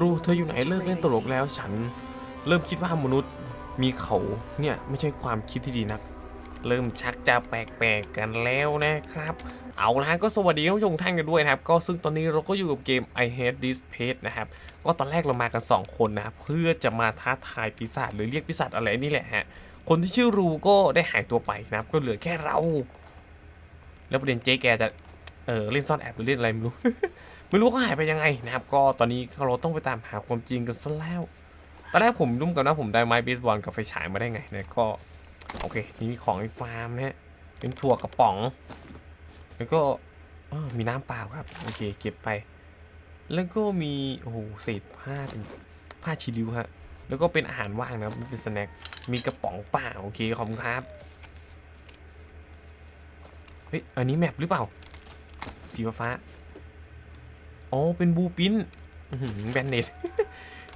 รู้เธออยู่ไหนเลิกเล่นตลกแล้วฉันเริ่มคิดว่ามนุษย์มีเขาเนี่ยไม่ใช่ความคิดที่ดีนัก เริ่มชักจะแปลกๆกันแล้วนะครับ เอาละก็สวัสดีท่านผู้ชมท่านกันด้วยนะครับ ก็ซึ่งตอนนี้เราก็อยู่กับเกม I Hate This Page นะครับ ก็ตอนแรกเรามากัน 2 คนนะครับ เพื่อจะมาท้าทายปีศาจหรือเรียกปีศาจอะไรนี่แหละฮะคนที่ชื่อรูก็ได้หายตัวไปนะครับ ก็เหลือแค่เรา แล้วประเด็นเจ๊แกจะเออเล่นซ่อนแอบหรือเล่นอะไรไม่รู้ ไม่รู้เขาหายไปยังไงนะครับ ก็ตอนนี้เราต้องไปตามหาความจริงกันซะแล้ว ตอนแรกผมรุ่มกันว่าผมได้ไม้เบสบอลกับไฟฉายมาได้ไงเนี่ยก็ โอเค นี่มีของในฟาร์มนะฮะเป็นถั่วกระป๋อง แล้วก็มีน้ำเปล่าครับ โอเค เก็บไป แล้วก็มีโอ้โหเศษผ้าเป็นผ้าชิลิวฮะแล้วก็เป็นอาหารว่างนะครับเป็นสแน็คมีกระป๋องเปล่าโอเคขอบคุณครับเฮ้ยอันนี้แมปหรือเปล่าสีฟ้า อ๋อ เป็นบูปินแบนเนต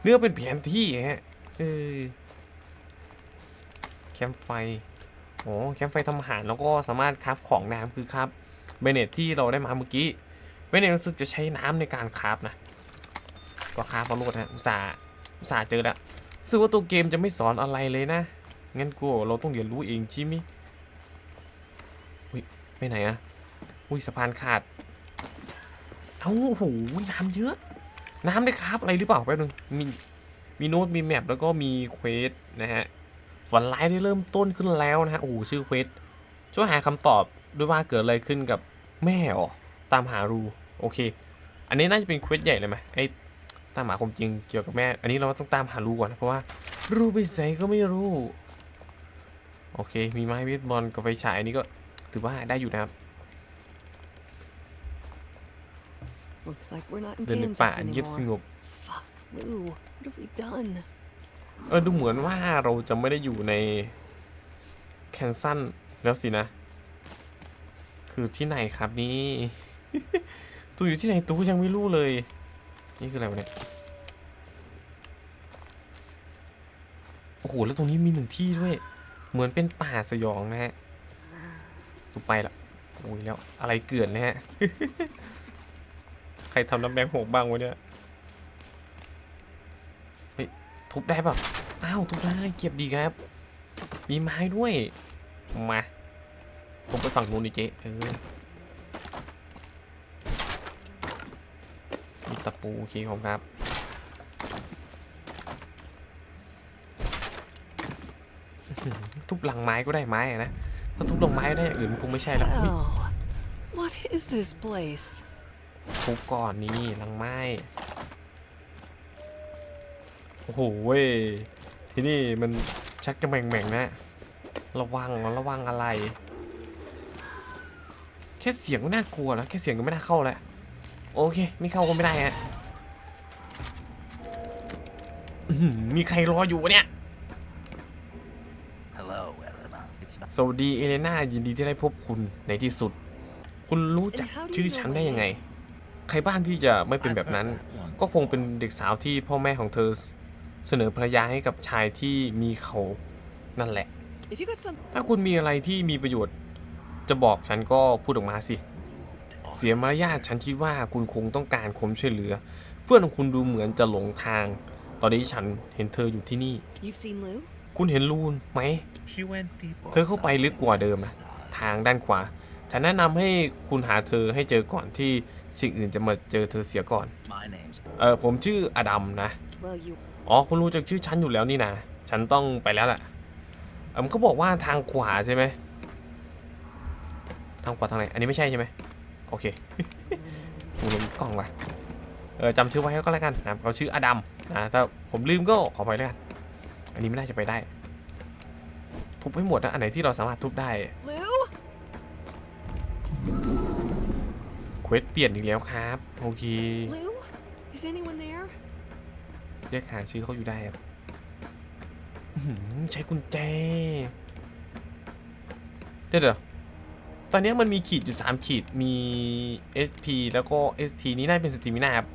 เนื้อเป็นแผนที่ฮะเออแคมป์ไฟโอ้แคมป์ไฟทำอาหารแล้วก็สามารถคราฟของน้ำคือครับเบเนตที่เราได้มาเมื่อกี้เบเนตรู้สึกจะใช้น้ำในการคราฟนะ ก็คราฟมาโลดฮะอุตส่าห์อุตส่าห์เจอแล้วรู้สึกว่าตัวเกมจะไม่สอนอะไรเลยนะ งั้นกูเราต้องเรียนรู้เองใช่ไหมยอุ้ยไปไหนอะอุ้ยสะพานขาด เอ้าโอ้โหน้ำเยอะ น้ำด้ครับอะไรหรือเปล่าแป๊บนึงมีมีโน้ตมีแมปแล้วก็มีเควสนะฮะฝันร้ายได้เริ่มต้นขึ้นแล้วนะฮะโอ้โหชื่อเควสช่วยหาคำตอบด้วยว่าเกิดอะไรขึ้นกับแม่อ๋อตามหารูโอเค อันนี้น่าจะเป็นเควสใหญ่เลยไหมไอ้ตามหาความจริงเกี่ยวกับแม่ อันนี้เราต้องตามหารูก่อนนะเพราะว่ารูไปใส่ก็ไม่รู้ โอเค มีไม้เบสบอลกับไฟฉายอันนี้ก็ถือว่าได้อยู่นะครับ Looks like we're not in เดินใน Kansas ป่าเงียบส anymore. งบ Fuck, Lou. What have we done? เออดูเหมือนว่าเราจะไม่ได้อยู่ในแคนซันแล้วสินะ คือที่ไหนครับนี่ ตูอยู่ที่ไหนตูยังไม่รู้เลย นี่คืออะไรวะเนี่ย โอ้โห แล้วตรงนี้มีหนึ่งที่ด้วย เหมือนเป็นป่าสยองนะฮะตูไปละโอ้ยแล้วอะไรเกลื่อนนะฮะ ใครทำน้ำแบงหกบ้างวะเนี่ยทุบได้เปล่าอ้าวทุบได้เก็บดีครับ มีไม้ด้วย มาผมไปฝั่งนู้นดิเจ๊เออมีตะปูโอเคของครับอื้อหือทุบหลังไม้ก็ได้ไม้อะนะถ้าทุบหลังไม้ได้อย่างอื่นมันคงไม่ใช่แล้วอุ๊ย Hell. What is this place? ทุบก่อนนี่หลังไม้โอ้โหเว้ยที่นี่มันชักจะแหม่งๆนะ ระวังระวังอะไร แค่เสียงก็น่ากลัวแล้ว แค่เสียงก็ไม่น่าเข้าแล้ว โอเคไม่เข้าก็ไม่ได้ฮะอื้อหือมีใครรออยู่วะเนี่ย Hello, Elena. It's not สวัสดีเอเลนายินดีที่ได้พบคุณในที่สุด คุณรู้จักชื่อฉันได้ยังไง ใครบ้างที่จะไม่เป็นแบบนั้น ก็คงเป็นเด็กสาวที่พ่อแม่ของเธอเสนอภรรยาให้กับชายที่มีเขานั่นแหละ If you got some ถ้าคุณมีอะไรที่มีประโยชน์ จะบอกฉันก็พูดออกมาสิ เสียมารยาทฉันคิดว่าคุณคงต้องการความช่วยเหลือ เพื่อนของคุณดูเหมือนจะหลงทาง ตอนนี้ฉันเห็นเธออยู่ที่นี่ you've seen Lou? คุณเห็นลูนไหม She went deeper. เธอเข้าไปลึกกว่าเดิมนะ ทางด้านขวา ฉันแนะนำให้คุณหาเธอให้เจอก่อนที่ สิ่งอื่นจะมาเจอเธอเสียก่อน My name's เออผมชื่ออดัมนะ Well, you อ๋อคุณรู้จักชื่อฉันอยู่แล้วนี่นะ ฉันต้องไปแล้วแหละเออเขาบอกว่าทางขวาใช่ไหม ทางขวาทางไหน อันนี้ไม่ใช่ใช่ไหมโอเคผมลืมกล้องว่ะเออจำชื่อไว้ก็แล้วกันนะเขาชื่ออดัมนะถ้าผมลืมก็ขอไปแล้วกัน อันนี้ไม่น่าจะไปได้ ทุบให้หมดนะ อันไหนที่เราสามารถทุบได้ Lou? เควสเปลี่ยนอีกแล้วครับ โอเค Lou? Is anyone there? เรียกหาชื่อเขาอยู่ได้ครับอื้อหือใช้กุญแจเดี๋ยวเดี๋ยวตอนนี้มันมีขีดอยู่ 3 ขีดมี SP แล้วก็ ST นี้น่าจะเป็นสตรีมิน่าครับ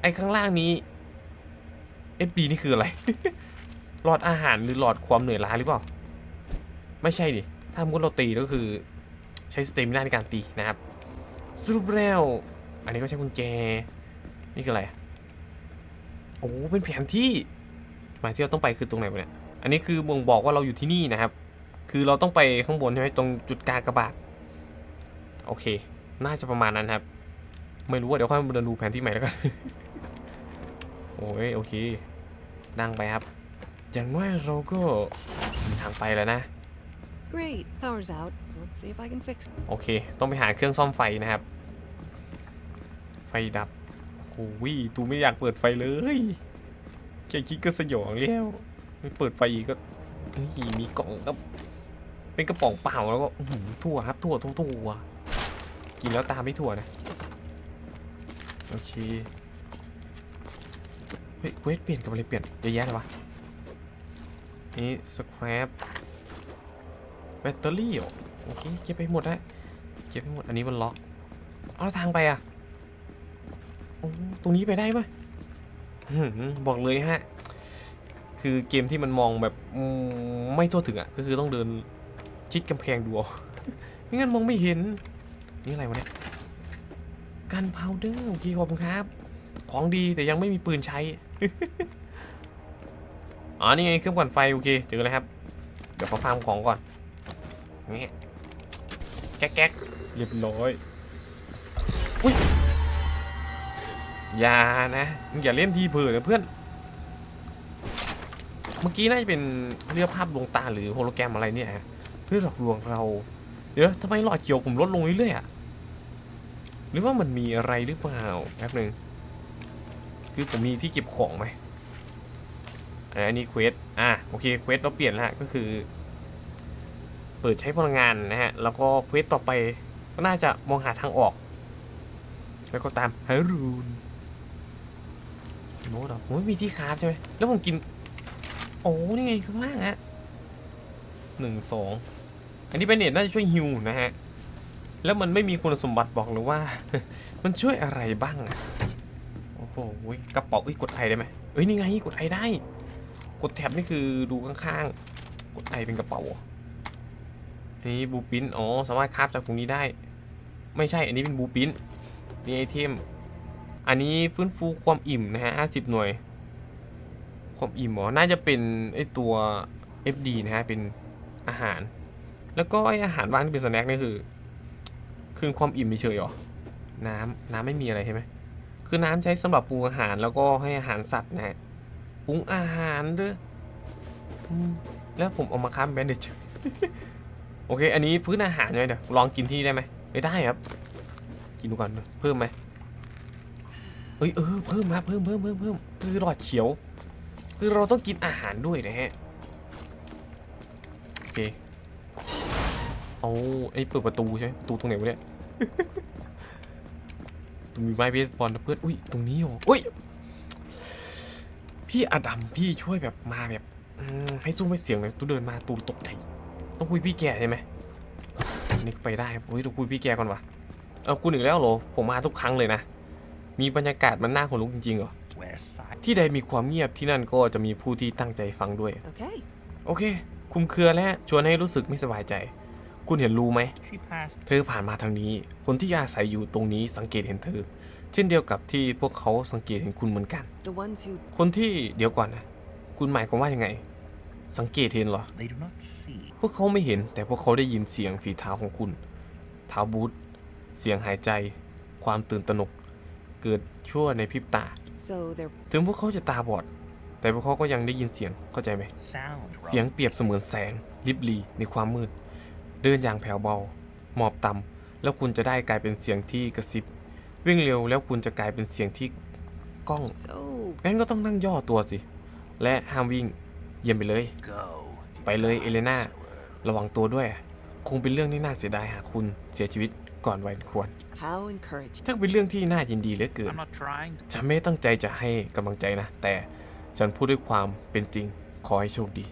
ไอ้ข้างล่างนี้ FB นี่คืออะไร หลอดอาหารหรือหลอดความเหนื่อยล้าหรือเปล่า ไม่ใช่ดิ ถ้ามุดเราตีก็คือใช้สเตมิน่าในการตีนะครับ สรุปแล้ว อันนี้ก็ใช้กุญแจ นี่คืออะไร โอ้ เป็นแผนที่หมายที่เราต้องไปคือตรงไหนวะเนี่ย อันนี้คือบ่งบอกว่าเราอยู่ที่นี่นะครับ คือเราต้องไปข้างบนใช่ไหมตรงจุดกากระบาทโอเค น่าจะประมาณนั้นครับ ไม่รู้ว่าเดี๋ยวค่อยมาเดินดูแผนที่ใหม่แล้วกัน โอ้ยโอเค นั่งไปครับ อย่างน้อยเราก็มีทางไปแล้วนะ Great. Power's out. โอเค ต้องไปหาเครื่องซ่อมไฟนะครับ ไฟดับโอ้ยตูไม่อยากเปิดไฟเลยแค่คิดก็สยองแล้วไม่เปิดไฟอีกก็เฮ้ยมีกล่องก็เป็นกระป๋องเปล่าแล้วก็ถั่วครับถั่วถั่วถั่วกินแล้วตามไม่ถั่วนะ โอเค เฮ้ยเวทเปลี่ยนกับอะไรเปลี่ยนเยอะแยะเลยวะ นี่สครับแบตเตอรี่เหรอ โอเคเก็บไปหมดแล้วเก็บไปหมดอันนี้มันล็อกเอาทางไปอะตรงนี้ไปได้ปะอื้อหือบอกเลยฮะ คือเกมที่มันมองแบบไม่ทั่วถึงอะ ก็คือต้องเดินชิดกำแพงดูไม่งั้นมองไม่เห็น นี่อะไรวะเนี่ยกันพาวเดอร์โอเคขอบคุณครับ ของดีแต่ยังไม่มีปืนใช้ อ๋อ นี่ไงเครื่องปั่นไฟ โอเคเจอแล้วครับ เดี๋ยวขอฟาร์มของก่อนนี่ แก๊กแก๊กเรียบร้อยอุ้ยอย่านะมึงอย่าเล่นทีเผื่อนะเพื่อน เมื่อกี้น่าจะเป็นเรียกภาพดวงตาหรือโฮโลแกรมอะไรเนี่ยฮะเพื่อหลอกลวงเรา เดี๋ยวทำไมหลอดเขียวผมลดลงเรื่อยๆอะหรือว่ามันมีอะไรหรือเปล่าแป๊บหนึ่งคือผมมีที่เก็บของไหมอะอันนี้เควสอะโอเคเควสเราเปลี่ยนแล้วฮะก็คือ เปิดใช้พลังงานนะฮะ แล้วก็เควสต่อไปก็น่าจะมองหาทางออก แล้วก็ตามฮารูนโน้ตหรอผมไม่มีที่คราฟใช่ไหมแล้วผมกิน โอ้นี่ไงข้างล่างฮะหนึ่งสองอันนี้เป็นเน็ตน่าจะช่วยฮิวนะฮะ แล้วมันไม่มีคุณสมบัติบอกเลยว่า มันช่วยอะไรบ้างอะโอ้โหกระเป๋าเอ้ยกดไอได้ไหมเอ้ยนี่ไงกดไอได้ กดแท็บนี่คือดูข้างๆ กดไอเป็นกระเป๋า นนี้บูปินอ๋อสามารถคราฟจากตรงนี้ได้ ไม่ใช่อันนี้เป็นบูปินนี่ไอเทม อันนี้ฟื้นฟูความอิ่มนะฮะ50หน่วย ความอิ่มเหรอน่าจะเป็นไอตัว FD นะฮะเป็นอาหาร แล้วก็ไออาหารว่างที่เป็นสแน็คนี่คือคืนความอิ่มเฉยๆหรอ น้ำน้ำไม่มีอะไรใช่ไหมคือน้ำใช้สำหรับปรุงอาหารแล้วก็ให้อาหารสัตว์นะฮะปรุงอาหารด้ออืมแล้วผมเอามาค้ำแบนเดจ โอเค อันนี้ฟื้นอาหารเลยเดี๋ยวลองกินที่นี่ได้ไหมไม่ได้ครับ กินดูก่อนเพิ่มไหมเอ้ยเออเพิ่มมาเพิ่มเพิ่มเพิ่มเพิ่มคือหลอดเขียว คือเราต้องกินอาหารด้วยนะฮะโอเคเอาไอ้เปิดประตูใช่ไหมประตูตรงไหนวะเนี่ยตรงมีไม้เบสบอลนะเพื่อนอุ้ยตรงนี้เหรออุ้ยพี่อดัมพี่ช่วยแบบมาแบบให้สู้ไม่เสียงเลยตูเดินมาตูตกใจ ต้องคุยพี่แกใช่ไหมนี่ไปได้ครับอุ้ยต้องคุยพี่แกก่อนวะเออคุณอีกแล้วเหรอผมมาทุกครั้งเลยนะ มีบรรยากาศมันน่าขนลุกจริงๆเหรอ Where side? ที่ใดมีความเงียบที่นั่นก็จะมีผู้ที่ตั้งใจฟังด้วย Okay. โอเค คุมเครือและชวนให้รู้สึกไม่สบายใจ คุณเห็นรูไหม She passed. เธอผ่านมาทางนี้ คนที่อาศัยอยู่ตรงนี้สังเกตเห็นเธอ เช่นเดียวกับที่พวกเขาสังเกตเห็นคุณเหมือนกัน The ones who คนที่เดี๋ยวก่อนนะ คุณหมายความว่ายังไง สังเกตเห็นเหรอ They do not see. พวกเขาไม่เห็นแต่พวกเขาได้ยินเสียงฝีเท้าของคุณเท้าบูทเสียงหายใจ ความตื่นตระหนก เกิดชั่วในพริบตา so they're ถึงพวกเขาจะตาบอด แต่พวกเขาก็ยังได้ยินเสียงเข้าใจไหม Sound. เสียงเปรียบเสมือนแสงลิบลีในความมืด เดินอย่างแผ่วเบา หมอบต่ำแล้วคุณจะได้กลายเป็นเสียงที่กระซิบ วิ่งเร็วแล้วคุณจะกลายเป็นเสียงที่ก้อง so งั้นก็ต้องนั่งย่อตัวสิ และห้ามวิ่ง เยี่ยมไปเลย Go. ไปเลยเอเลนาระวังตัวด้วย คงเป็นเรื่องที่น่าเสียดายหากคุณเสียชีวิตก่อนวัยอันควร how encouraging. ถ้าเป็นเรื่องที่น่ายินดีเหลือเกิน I'm not trying. to- ฉันไม่ได้ตั้งใจจะให้กำลังใจนะ แต่ฉันพูดด้วยความเป็นจริง ขอให้โชคดี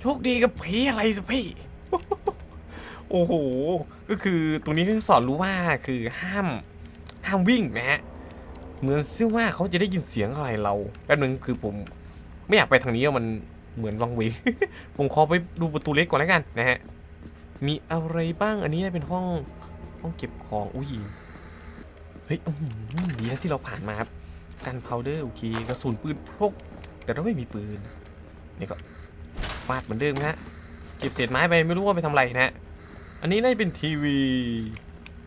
โชคดีกับผีอะไรสิพี่ โอ้โห ก็คือตรงนี้ก็สอนรู้ว่าคือห้ามห้ามวิ่งนะฮะ เหมือนซิว่าเขาจะได้ยินเสียงอะไรเราแป๊บนึงคือผม ไม่อยากไปทางนี้อะมันเหมือนวังเวง ผมขอไปดูประตูเล็กก่อนแล้วกันนะฮะ มีอะไรบ้างอันนี้เป็นห้องห้องเก็บของอุ้ยเฮ้ยดีนะที่เราผ่านมาครับกันพาวเดอร์โอเคกระสุนปืนพก แต่เราไม่มีปืนนี่ก็ฟาดเหมือนเดิมนะฮะเก็บเศษไม้ไปไม่รู้ว่าไปทำอะไรนะฮะอันนี้น่าจะเป็นทีวี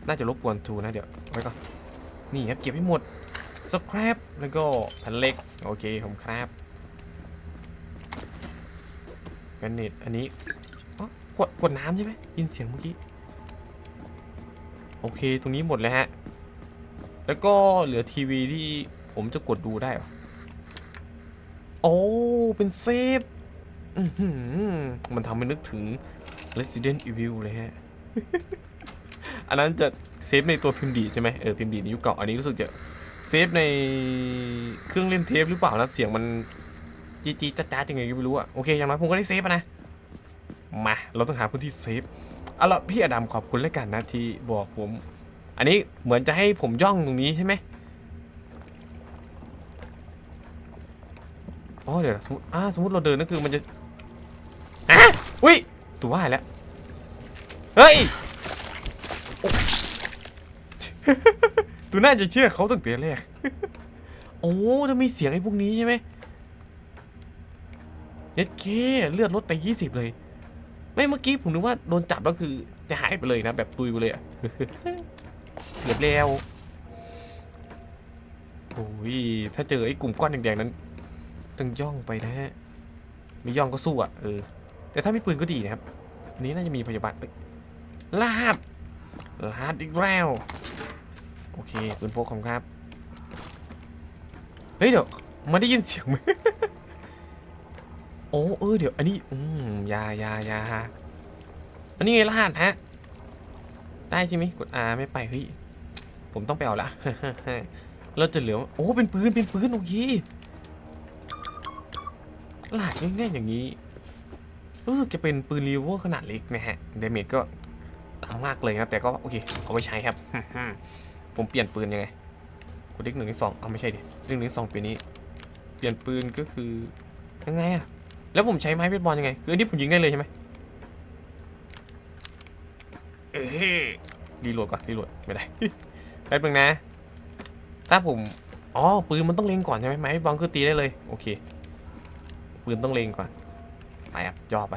น่าจะรบกวนทูนะเดี๋ยวไว้ก่อนนี่ครับเก็บให้หมดสครับแล้วก็แผ่นเหล็กโอเคผมครับ กรนิตอันนี้ขวดขวดน้ำใช่ไหมยินเสียงเมื่อกี้ โอเคตรงนี้หมดเลยฮะ แล้วก็เหลือทีวีที่ผมจะกดดูได้หรอโอ้เป็นเซฟมันทำให้นึกถึง Resident Evil เลยฮะ อันนั้นจะเซฟในตัวพิมพ์ดีใช่ไหมเออพิมพ์ดีในยุคเก่าอันนี้รู้สึกจะเซฟในเครื่องเล่นเทปหรือเปล่านะเสียงมัน จีจีจ้าจ้ายังไงก็ไม่รู้อะโอเคอย่างน้อยผมก็ได้เซฟนะมาเราต้องหาพื้นที่เซฟเอาละพี่อดัมขอบคุณแล้วกันนะที่บอกผม อันนี้เหมือนจะให้ผมย่องตรงนี้ใช่ไหมอ๋อเดี๋ยวสมมติอ่าสมมติเราเดินนั่นคือมันจะอะอุ้ยตัวว่าแล้วเฮ้ยตัวน่าจะเชื่อเขาตั้งแต่แรกโอ้จะมีเสียงไอ้พวกนี้ใช่ไหม เย็ดเคเลือดลดไป 20 เลย ไม่เมื่อกี้ผมนึกว่าโดนจับแล้วคือจะหายไปเลยนะ แบบตุยไปเลยอะเกือบแล้วโอ้ยถ้าเจอไอ้กลุ่มก้อนแดงๆนั้นต้องย่องไปนะฮะไม่ย่องก็สู้อะเออแต่ถ้ามีปืนก็ดีนะครับอันนี้น่าจะมีพยาบาลเอ้ยลาดลาดอีกแล้วโอเคปืนพกของครับเฮ้ยเดี๋ยวมาได้ยินเสียงไหม โอ้เออเดี๋ยวอันนี้อืมยายายาอันนี้ไงลาดฮะ ได้ใช่ไหมกด R ไม่ไปเฮ้ยผมต้องไปเอาละเราจะเหลือโอ้เป็นปืนเป็นปืนโอเคหลากง่ายๆอย่างนี้ รู้สึกจะเป็นปืนรีเวอร์ขนาดเล็กนะฮะเดเมจก็ต่ำมากเลยนะแต่ก็โอเคเอาไปใช้ครับ ผมเปลี่ยนปืนยังไงกดเลขหนึ่งเลขสองเอาไม่ใช่ดิเลขหนึ่งสองปีนี้ เปลี่ยนปืนก็คือยังไงอะ แล้วผมใช้ไม้เบสบอลยังไง คืออันนี้ผมยิงได้เลยใช่ไหมเอ้ยรีโหลดก่อนรีโหลดไม่ได้แป๊บนึงนะ ถ้าผม อ๋อ ปืนมันต้องเล็งก่อนใช่ไหมไม้เบสบอลคือตีได้เลย โอเค ปืนต้องเล็งก่อน ไปครับย่อไป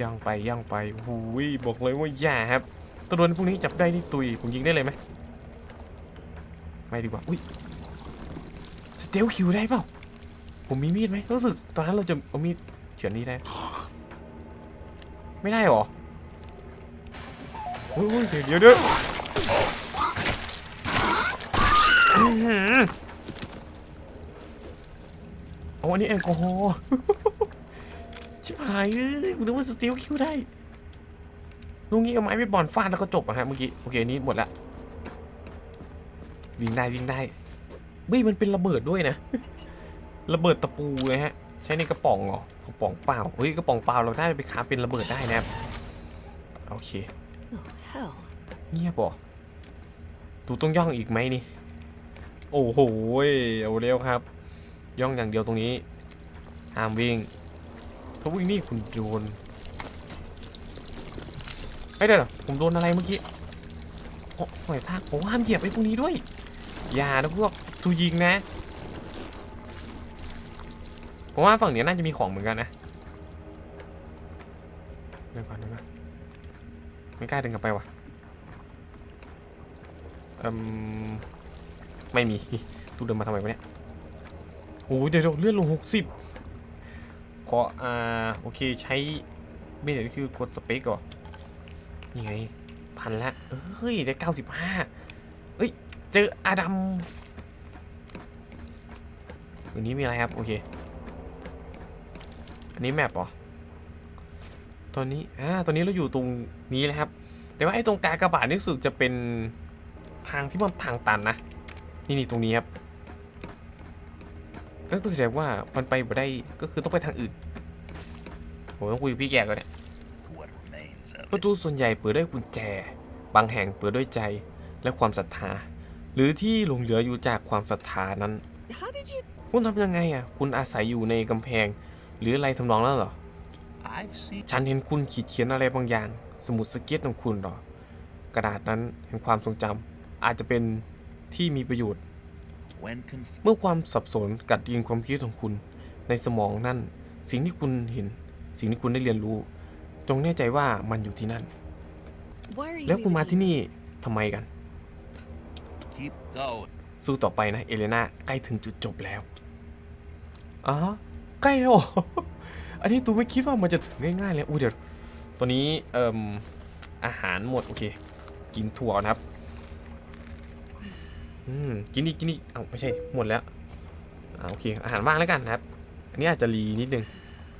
ย่องไปย่องไปหูยบอกเลยว่าอย่าครับตัวโดนพวกนี้จับได้นี่ตุย ผมยิงได้เลยไหมไม่ดีกว่า อุ้ยสเตลคิวได้เปล่า ผมมีมีดไหมรู้สึกตอนนั้นเราจะเอามีดเฉือนนี้ได้ ไม่ได้หรออุ้ยเดี๋ยวเดี๋ยวเดี๋ยวเอาอันนี้แอลกอฮอล์ชิบหายเลยคุณนึกว่าสตีลคิวได้ลุงนี้เอาไม้ไปบอลฟาดแล้วก็จบอะฮะเมื่อกี้โอเคอันนี้หมดละวิ่งได้วิ่งได้เฮ้ยมันเป็นระเบิดด้วยนะ ระเบิดตะปูเลยฮะ ใช้ในกระป๋องเหรอกระป๋องเปล่าเฮ้ยกระป๋องเปล่าเราได้ไปค้าเป็นระเบิดได้นะครับโอเค Oh, hell. เงียบบ่ตูต้องย่องอีกไหมนี่ โอ้โหยเอาเร็วครับ ย่องอย่างเดียวตรงนี้ห้ามวิ่งถ้าวิ่งนี่คุณโดนเฮ้ยเดี๋ยวนะผมโดนอะไรเมื่อกี้โอ้หอยทากผมห้ามเหยียบไอ้พวกนี้ด้วย อย่านะพวกทูยิงนะ ผมว่าฝั่งนี้น่าจะมีของเหมือนกันนะเดี๋ยวก่อนเดี๋ยวก่อนไม่กล้าเดินกลับไปว่ะอืมไม่มีตูเดินมาทำไมวะเนี่ยโอ้ยเดี๋ยวเดี๋ยวเลื่อนลงหกสิบขออ่าโอเคใช้ไม่เห็นคือกดสเปคก่อนนี่ไงพันละเฮ้ยได้เก้าสิบห้าเอ้ยเจออาดัมอันนี้มีอะไรครับ โอเค อันนี้แมปเหรอ ตอนนี้ อ่า ตอนนี้เราอยู่ตรงนี้เลยครับ แต่ว่าไอ้ตรงกากระบาดนี่รู้สึกจะเป็นทางที่มันทางตันนะ นี่นี่ตรงนี้ครับก็แสดงว่ามันไปบ่ได้ ก็คือต้องไปทางอื่น ผมต้องคุยกับพี่แกก่อนเนี่ย What remains of ประตูส่วนใหญ่เปิดด้วยกุญแจ บางแห่งเปิดด้วยใจและความศรัทธา หรือที่หลงเหลืออยู่จากความศรัทธานั้น How did you? คุณทำยังไงอะ คุณอาศัยอยู่ในกำแพง หรืออะไรทำนองนั้นเหรอ I've seen ฉันเห็นคุณขีดเขียนอะไรบางอย่าง สมุดสเก็ตของคุณเหรอ กระดาษนั้นแห่งความทรงจำอาจจะเป็นที่มีประโยชน์ when confused. เมื่อความสับสนกัดกินความคิดของคุณ ในสมองนั่น สิ่งที่คุณเห็น สิ่งที่คุณได้เรียนรู้ จงแน่ใจว่ามันอยู่ที่นั่น Why are you แล้วคุณ even มาที่ here? นี่ทำไมกัน Keep going. สู้ต่อไปนะ เอเลนาใกล้ถึงจุดจบแล้วอ๋อ ใกล้แล้วออันนี้ตูไม่คิดว่ามันจะถึงง่ายๆเลยอุ้ยเดี๋ยวตัวนี้เอ่มอาหารหมดโอเค กินถั่วนะครับอืมกินอีกกินอีกเอ้าไม่ใช่หมดแล้วอ่าโอเคอาหารว่างแล้วกันนะครับ อันนี้อาจจะรีนิดนึง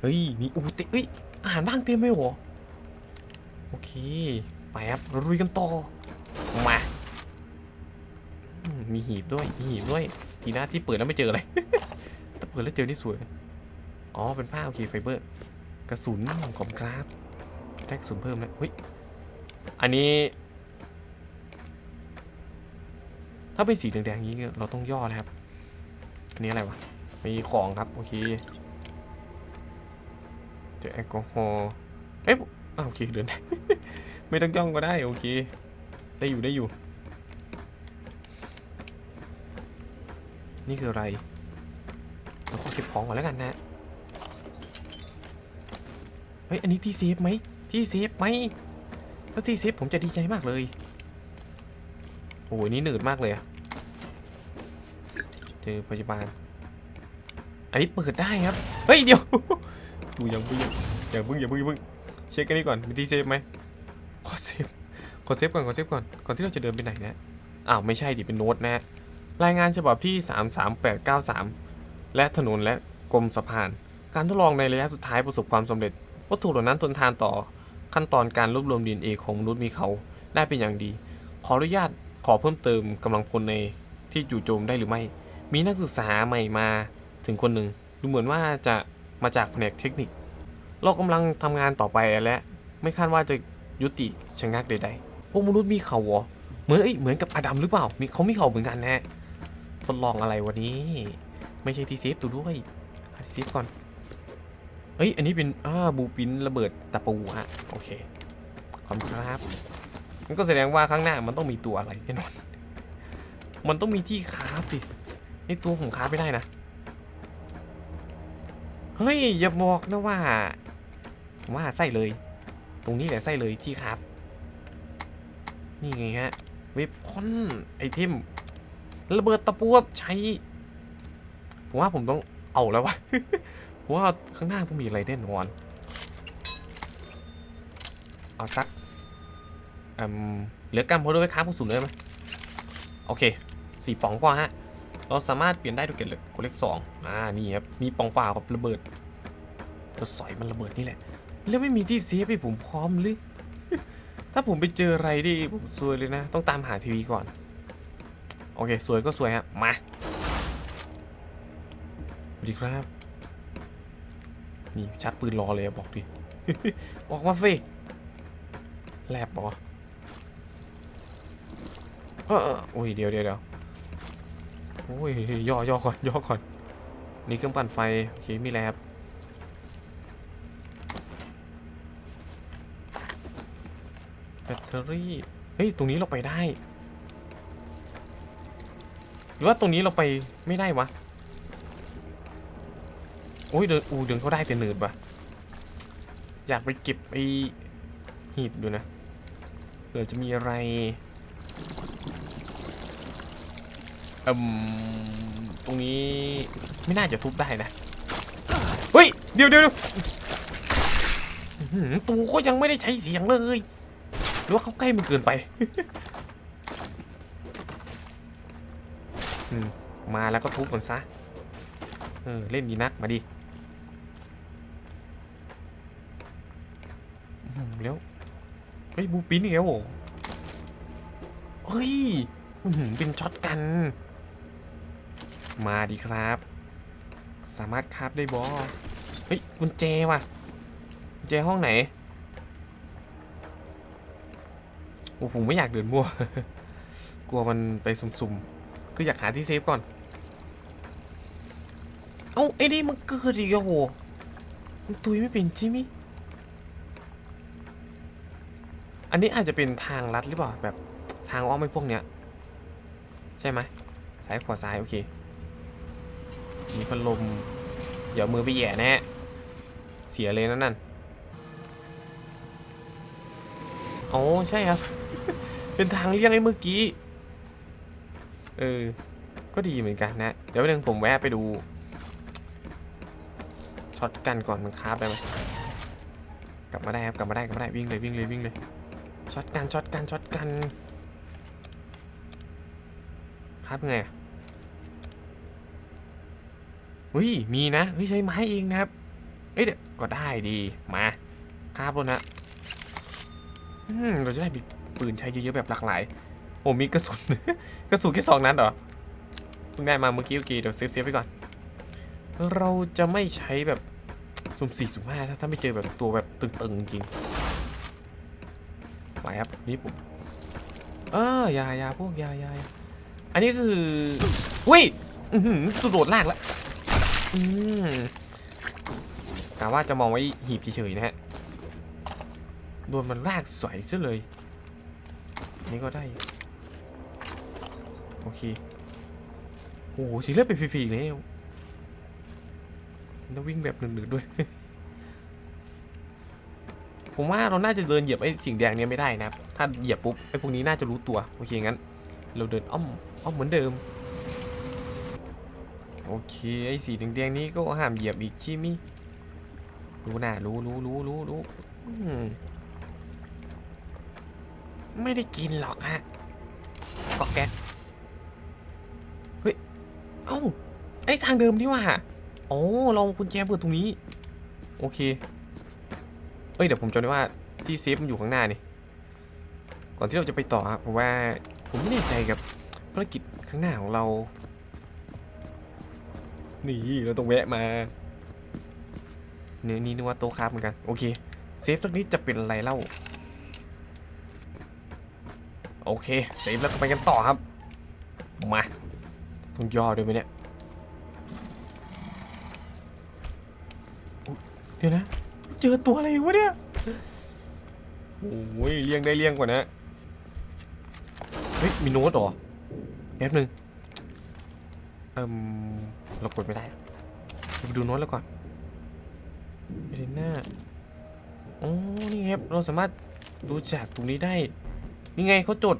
เฮ้ยนี่อู้เต็มเฮ้ยอาหารว่างเต็มไหมหรอโอเคไปครับรุยกันต่อมาอมมีหีบด้วยมีหีบด้วยทีหน้าที่เปิดแล้วไม่เจออะไรแต่เปิดแล้วเจอนี่สวยเลย อ๋อ เป็นผ้าโอเคไฟเบอร์ กระสุนขอบครับแท็กระสุนเพิ่มแล้วเฮ้ย อันนี้ ถ้าเป็นสีแดงๆอย่างนี้เราต้องย่อแล้วครับ อันนี้อะไรวะ มีของครับ โอเคเจอแอลกอฮอล์ เอ๊ะโอเคเดินได้ ไม่ต้องย่องก็ได้ โอเค ได้อยู่ได้อยู่ นี่คืออะไรเราขอเก็บของก่อนแล้วกันนะ ฮ้ยอันนี้ที่เซฟไหมที่เซฟไหมถ้าที่เซฟผมจะดีใจมากเลยโอ้ยนี่หนืดมากเลยอะเจอพยาบาลอันนี้เปิดได้ครับเฮ้ยเดี๋ยวดูยังเพิ่งอย่าเพิ่งอย่าเพิ่งอย่าเพิ่งเช็คกันนี่ก่อนมีที่เซฟไหมขอเซฟขอเซฟก่อนขอเซฟก่อนก่อนที่เราจะเดินไปไหนนะอ้าวไม่ใช่ดิเป็นโน้ตนะฮะรายงานฉบับที่ 33893 และถนนและกรมสะพาน การทดลองในระยะสุดท้ายประสบความสำเร็จ วัตถุเหล่านั้นทนทานต่อขั้นตอนการรวบรวม DNA ของมนุษย์มีเขาได้เป็นอย่างดี ขออนุญาตขอเพิ่มเติมกำลังพลในที่จู่โจมได้หรือไม่ มีนักศึกษาใหม่มาถึงคนหนึ่งดูเหมือนว่าจะมาจากแผนกเทคนิค เรากำลังทำงานต่อไปและไม่คาดว่าจะยุติชะงักใดๆพวกมนุษย์มีเขาเหรอเหมือนเอ้ยเหมือนกับอดัมหรือเปล่ามีเขามีเขาเหมือนกันนะทดลองอะไรวันนี้ ไม่ใช่ทีเซฟตัวด้วยหาที่เซฟก่อน เอ้ย อันนี้เป็นอ่าบูปินระเบิดตะปูฮะ โอเค ขอบคุณครับมันก็แสดงว่าข้างหน้ามันต้องมีตัวอะไรแน่นอน มันต้องมีที่คาฟดิไอตัวผมคราไม่ได้นะ เฮ้ย อย่าบอกนะว่า ว่าไส้เลย ตรงนี้แหละไส้เลยที่คราฟนี่ไงฮะ เวฟพอนไอเทมระเบิดตะปูใช้ผมว่าผมต้องเอาแล้ววะ ว่าข้างหน้าต้องมีอะไรแน่นอนเอาสักอืมเหลือกันพอด้วยค้าผู้สูงเลยไหมโอเคสี่ปองพอฮะ เราสามารถเปลี่ยนได้ด้วยเกล็ดเล็กดเลขสองอ่า นี่ครับ มีปองเปล่ากับระเบิดจะสอยมันระเบิดนี่แหละ แล้วไม่มีที่เซฟให้ผมพร้อมหรือ ถ้าผมไปเจออะไรที่ผมซวยเลยนะ ต้องตามหาทีวีก่อน โอเค สวยก็สวยฮะ มาสวัสดีครับ นี่ชักปืนรอเลยบอกดิ ออกมาสิแลบปอเออเออโอ้ยเดี๋ยวเดี๋ยวเดี๋ยวโอ้ยย่อย่อก่อนย่อก่อน นี่เครื่องปั่นไฟ โอเค มีแลบแบตเตอรี่ เฮ้ย ตรงนี้เราไปได้ หรือว่าตรงนี้เราไปไม่ได้วะ โอ้ยเดินอูเดินเขาได้แต่หนืดว่ะอยากไปเก็บไอ้หีบดูนะเผื่อจะมีอะไรเอืมตรงนี้ไม่น่าจะทุบได้นะ เฮ้ย เดี๋ยวเดี๋ยวเดือหือตูก็ยังไม่ได้ใช้เสียงเลย หรือว่าเขาใกล้มันเกินไปมมาแล้วก็ทุบมันซะ เออ เล่นดีนัก มาดิอืมแล้ว เฮ้ยบูปินอีกแล้วโหเฮ้ยเป็นช็อตกัน มาดีครับ สามารถคาบได้บอเฮ้ยกุญแจว่ะกุญแจห้องไหนโอ้ผมไม่อยากเดินมั่ว กลัวมันไปสุ่มๆ คืออยากหาที่เซฟก่อน เอ้าไอ้นี่มันเกิดอีกแล้วโหมันตุยไม่เป็นใช่ไหมย อันนี้อาจจะเป็นทางลัดหรือเปล่าแบบทางอ้อมไอ้พวกเนี้ย ใช่ไหมซ้ายขวาซ้ายโอเค มีพัดลมเดี๋ยวมือไปแย่แน่เสียเลยนั่นนั่นโอ๋อใช่ครับ เป็นทางเลี่ยงไอ้เมื่อกี้ เออ ก็ดีเหมือนกันนะ เดี๋ยววันหนึงผมแวะไปดูช็อตกันก่อนมันคราฟได้ไหมกลับมาได้ครับ กลับมาได้ กลับมาได้ วิ่งเลย วิ่งเลย วิ่งเลย ช็อตกันช็อตกันช็อตกันคราฟไงอะเฮ้ยมีนะเฮ้ยใช้ไม้เองนะครับเอ้ยเดี๋ยก็ได้ดีมาคราฟแล้วนะอืมเราจะได้มีปืนใช้เยอะๆแบบหลากหลาย โอ้มีกระสุน กระสุนแค่สองนัดเหรอเพิ่งได้มาเมื่อกี้โอเคเดี๋ยวเซฟเซฟไว้ก่อน เราจะไม่ใช้แบบสุ่มสี่สุ่มห้าถ้าไม่เจอแบบตัวแบบตึงๆจริง ไหวครับนี่ผมเออยายาพวกยายาอันนี้คืออุ้ยสุดโดดลากแล้วอืมกะว่าจะมองไว้หีบเฉยๆนะฮะโดนมันลากสวยซะเลย นี่ก็ได้ โอเค โอ้โหสีเลือดเป็นฟรีๆอีกแล้วต้องวิ่งแบบหนึ่งๆด้วย ผมว่าเราน่าจะเดินเหยียบไอ้สิ่งแดงเนี้ยไม่ได้นะครับ ถ้าเหยียบปุ๊บไอ้พวกนี้น่าจะรู้ตัว โอเคงั้น เราเดินอ้อมอ้อมเหมือนเดิม โอเคไอ้สีแดงๆนี้ก็ห้ามเหยียบอีกใชิมิรู้นะรู้รู้รู้รู้รู้ไม่ได้กินหรอกฮะก็แก๊กเอ้าไอ้ทางเดิมนี่ว่าอ๋อลองกุญแจเปิดตรงนี้ โอเค เอ้ยเดี๋ยวผมจำได้ว่าที่เซฟมันอยู่ข้างหน้านี่ ก่อนที่เราจะไปต่อครับเพราะว่าผมไม่แน่ใจกับภารกิจข้างหน้าของเรา นี่เราต้องแวะมาเนี่ยนี่นึกว่าโต๊ะครับเหมือนกัน โอเคเซฟสักนิดจะเป็นอะไรเล่า โอเคเซฟแล้วไปกันต่อครับ มาต้องย่อด้วยไหมเนี่ยอุ๊ยเดี๋ยวนะ เจอตัวอะไรวะเนี่ยโอ้ยเลี้ยงได้เลี้ยงกว่านะเฮ้ยมีโน้ตเหรอแป๊บหนึ่งเอิมเรากดไม่ได้ไปดูโน้ตแล้วก่อนเอเดน่าอ๋อนี่ครับเราสามารถดูจากตรงนี้ได้นี่ไงเขาจด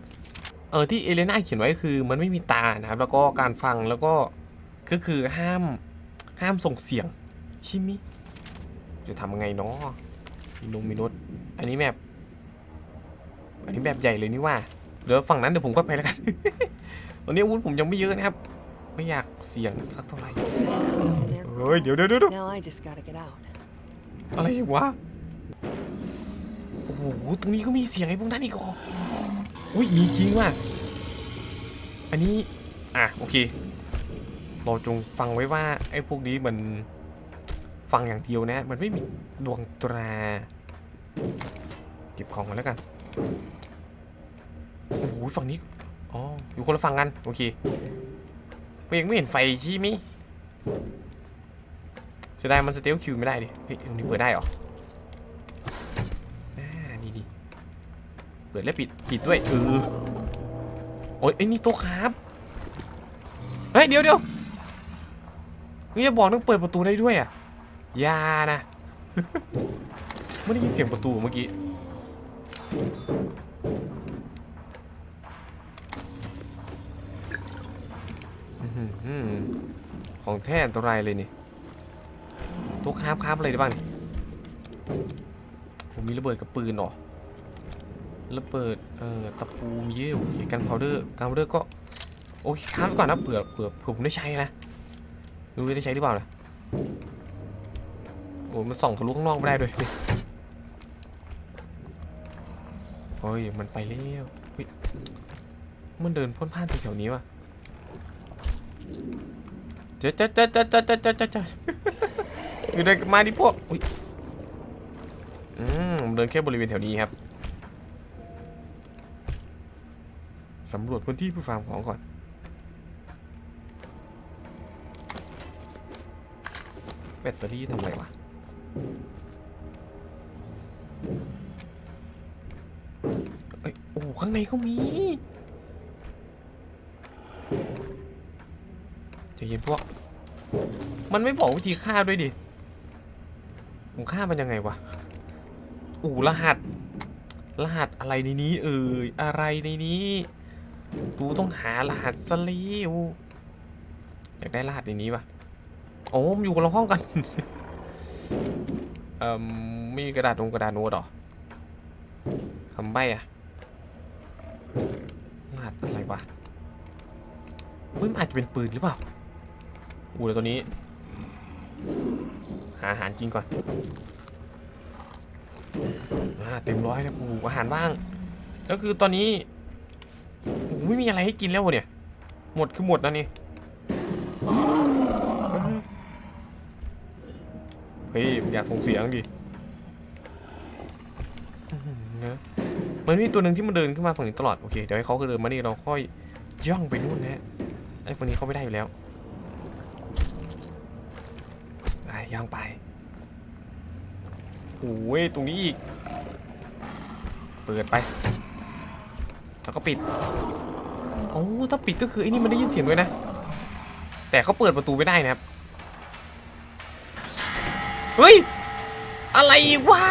เออที่เอเลน่าเขียนไว้คือมันไม่มีตานะครับแล้วก็การฟังแล้วก็ก็คือห้ามห้ามส่งเสียงชิมิ จะทำยังไงเนาะมีนงมีโนตอันนี้แบบอันนี้แบบใหญ่เลยนี่ว่าเดี๋ยวฝั่งนั้นเดี๋ยวผมก็ไปแล้วกัน ตอนนี้อาวุธผมยังไม่เยอะนะครับ ไม่อยากเสี่ยงสักเท่าไหร่ There เฮ้ยเดี๋ยวเดี๋ยวเดี๋ยว Now I just gotta get out. อะไรวะ โอ้โห ตรงนี้ก็มีเสียงไอ้พวกนั้นอีกเหรออุ้ย มีจริงว่ะ อันนี้ อะ โอเค เราจงฟังไว้ว่า ไอ้พวกนี้มัน ฟังอย่างเดียวนะ มันไม่มีดวงตรา เก็บของมาแล้วกัน โอ้โหฝั่งนี้ อ๋อ อยู่คนละฝั่งกัน โอเคยังไม่เห็นไฟใช่มยเสียดายมันสเตลคิวไม่ได้ดิ เฮ้ยตรงนี้เปิดได้เหรออ่านี่ดีเปิดแล้วปิด ปิดด้วยเออโอ้ยไอ้นี่โต๊ะครับ เฮ้ย เดี๋ยวเดี๋ยวมึงอย่าบอกต้องเปิดประตูได้ด้วยอะ ยานะ ไม่ได้ยินเสียงประตูเมื่อกี้ ของแท้อันตรายเลยนี่ต๊ะครับครับอะไรได้บ้างผมมีระเบิดกับปืนหรอ ระเบิด เอ่อ ตะปูมีเยอะโอเคกันพาวเดอร์กันพาวเดอร์ก็ โอเคคางไว้ก่อนนะเผื่อเผื่อเผื่อผมได้ใช้นะไม่รู้จะได้ใช้หรือเปล่านะ โอ้มันส่องทะลุข้างนอกไม่ได้ด้วยเฮ้ย มันไปแล้วเฮ้ยมันเดินพ่นพ่านแถวนี้ว่ะเจ๊ะเจ๊ะเจ๊ะเจ๊ะเจ๊ะเจ๊ะเจ๊ะเจ๊ะเจ๊ะอยู่เดินมาดิพวกอุ้ยอืมเดินแค่บริเวณแถวนี้ครับสำรวจพื้นที่เพื่อฟาร์มของก่อน แบตเตอรี่ทำอะไรวะ โอ้ ข้างในก็มีจะเย็นพวก มันไม่บอกวิธีฆ่าด้วยดิ ผมฆ่ามันยังไงวะอู่รหัส รหัสอะไรในนี้ เอ่ย อะไรในนี้ ตูต้องหารหัสสลีวอยากได้รหัสในนี้ปะโอ้มันอยู่คนละห้องกัน เอ่อไม่มีกระดาษตรงกระดาษโน้ตหรอคำใบ้อะรหัสอะไรวะเฮ้ยมันอาจจะเป็นปืนหรือเปล่าอู้แล้วตัวนี้ หาอาหารกินก่อนอ่าเต็มร้อยแล้วปูอาหารว่าง ก็คือตอนนี้โอ้โหไม่มีอะไรให้กินแล้ววะเนี่ย หมดคือหมดนะนี่ เฮ้ยอย่าส่งเสียงดินะมันมีตัวหนึ่งที่มันเดินขึ้นมาฝั่งนี้ตลอดโอเคเดี๋ยวให้เขาเดินมานี่เราค่อยย่องไปนู่นนะฮะไอ้ฝั่งนี้เขาไม่ได้อยู่แล้วไปย่างไปโอ้ยตรงนี้อีก เปิดไป แล้วก็ปิดโอ้ถ้าปิดก็คือไอ้นี่มันได้ยินเสียงด้วยนะ แต่เขาเปิดประตูไม่ได้นะครับ เฮ้ย อะไรวะ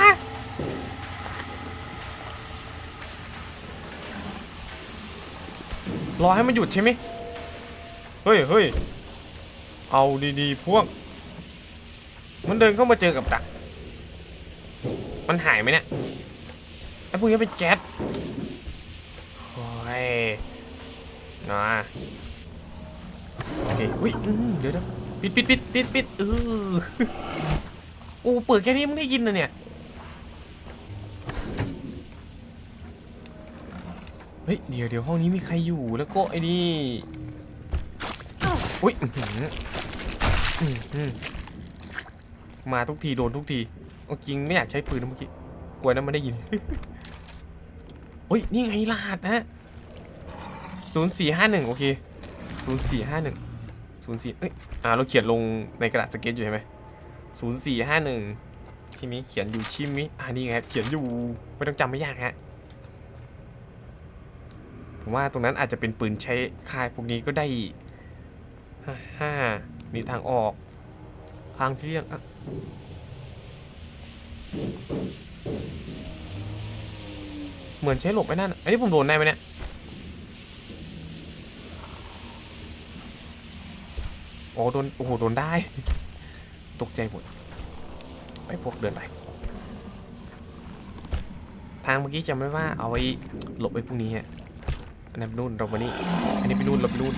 รอให้มันหยุดใช่ไหมเฮ้ยเฮ้ยเอาดีๆ พวก มันเดินเข้ามาเจอกับดัก มันหายไหมเนี่ย ไอ้พวกนี้เป็นแก๊สโอ้ยนะโอเค อุ้ยเดี๋ยวเดี๋ยวปิดปิดปิดปิดปิดเออ โอ้เปิดแค่นี้มึงได้ยินนะเนี่ย เฮ้ย เดี๋ยวเดี๋ยวห้องนี้มีใครอยู่แล้วก็ไอ้นี่ อุ้ยอื้อหืออื้อหือมาทุกทีโดนทุกทีเอาจริงไม่อยากใช้ปืนนะเมื่อกี้ กลัวนั้นมันได้ยิน เฮ้ย นี่ไงรหัสนะศูนย์สี่ห้าหนึ่งโอเคศูนย์สี่ห้าหนึ่งศูนย์สี่เอ้ย อ่า เราเขียนลงในกระดาษสเก็ตอยู่ใช่ไหม ศูนย์สี่ห้าหนึ่งที่มีเขียนอยู่ชิมิอ่านี่ไงครับเขียนอยู่ไม่ต้องจำไม่ยากฮะผมว่าตรงนั้นอาจจะเป็นปืนใช้คายพวกนี้ก็ได้ห้ามีทางออกทางที่เลี่ยงเหมือนใช้หลบไอ้นั่นอันนี้ผมโดนได้ไหมเนี่ยโอ้โดนโอ้โหโดนได้ ตกใจหมด ไปพวกเดินไป ทางเมื่อกี้จำได้ว่าเอาไว้หลบไอ้พวกนี้ฮะอันนั้นไปนู่นเรามานี่อันนี้ไปนู่นเราไปนู่น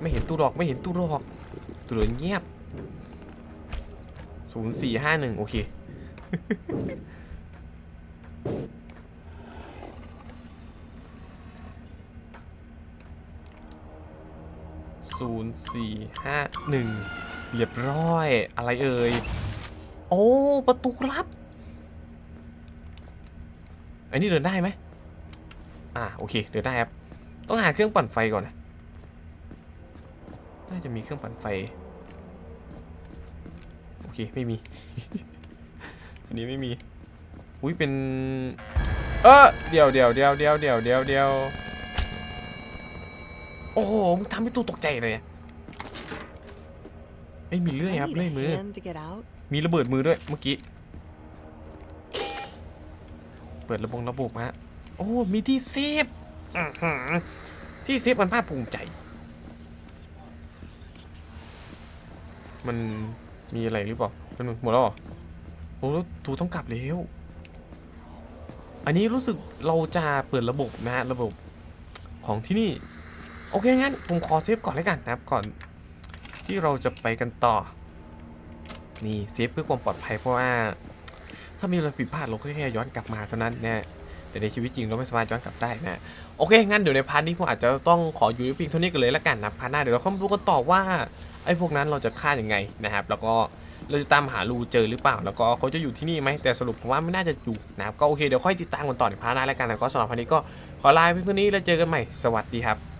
ไม่เห็นตู้ดอกไม่เห็นตู้ดอกตู้ดอกเงียบศูนย์สี่ห้าหนึ่งโอเค ศูนย์สี่ห้าหนึ่งเรียบร้อย อะไรเอ่ย โอ้ ประตูลับ อันนี้เดินได้ไหมอ่า โอเค เดินได้ครับ ต้องหาเครื่องปั่นไฟก่อนนะ น่าจะมีเครื่องปั่นไฟ โอเค ไม่มี อันนี้ไม่มี อุ้ยเป็น เออเดี๋ยวเดี๋ยวเดี๋ยวเดี๋ยวเดี๋ยวเดี๋ยวเดี๋ยว โอ้โหมึงทำให้ตัวตกใจเลยเนี่ยไม่มีเลื่อย I ครับ need เลื่อย a มือ hand to get out. มีระเบิดมือด้วยเมื่อกี้ เปิดระบบระบบฮะ โอ้ มีที่เซฟอื้อหือที่เซฟมันภาคภูมิใจ มันมีอะไรหรือเปล่าเป็นหมดแล้วเหรอโอ้แล้วทูต้องกลับแล้ว อันนี้รู้สึกเราจะเปิดระบบนะฮะ ระบบของที่นี่ โอเคงั้นผมขอเซฟก่อนแล้วกันนะครับก่อนที่เราจะไปกันต่อ นี่เซฟเพื่อความปลอดภัยเพราะว่า ถ้ามีอะไรผิดพลาดเราก็แค่ย้อนกลับมาเท่านั้นนะแต่ในชีวิตจริงเราไม่สามารถย้อนกลับได้นะโอเคงั้นเดี๋ยวในพาร์ทนี้ผมอาจจะต้องขออยู่เพียงเท่านี้กันเลยละกันนะพาร์ทหน้าเดี๋ยวเราเข้ามาดูกันต่อว่าไอ้พวกนั้นเราจะฆ่ายังไงนะครับ แล้วก็เราจะตามหารูเจอหรือเปล่า แล้วก็เขาจะอยู่ที่นี่ไหมแต่สรุปผมว่าไม่น่าจะอยู่นะครับก็โอเคเดี๋ยวค่อยติดตามกันต่อในพาร์ทหน้าแล้วกันนะก็สำหรับพาร์ทนี้ก็ขอลาไปเพื่อนนี้แล้วเจอกันใหม่สวัสดีครับ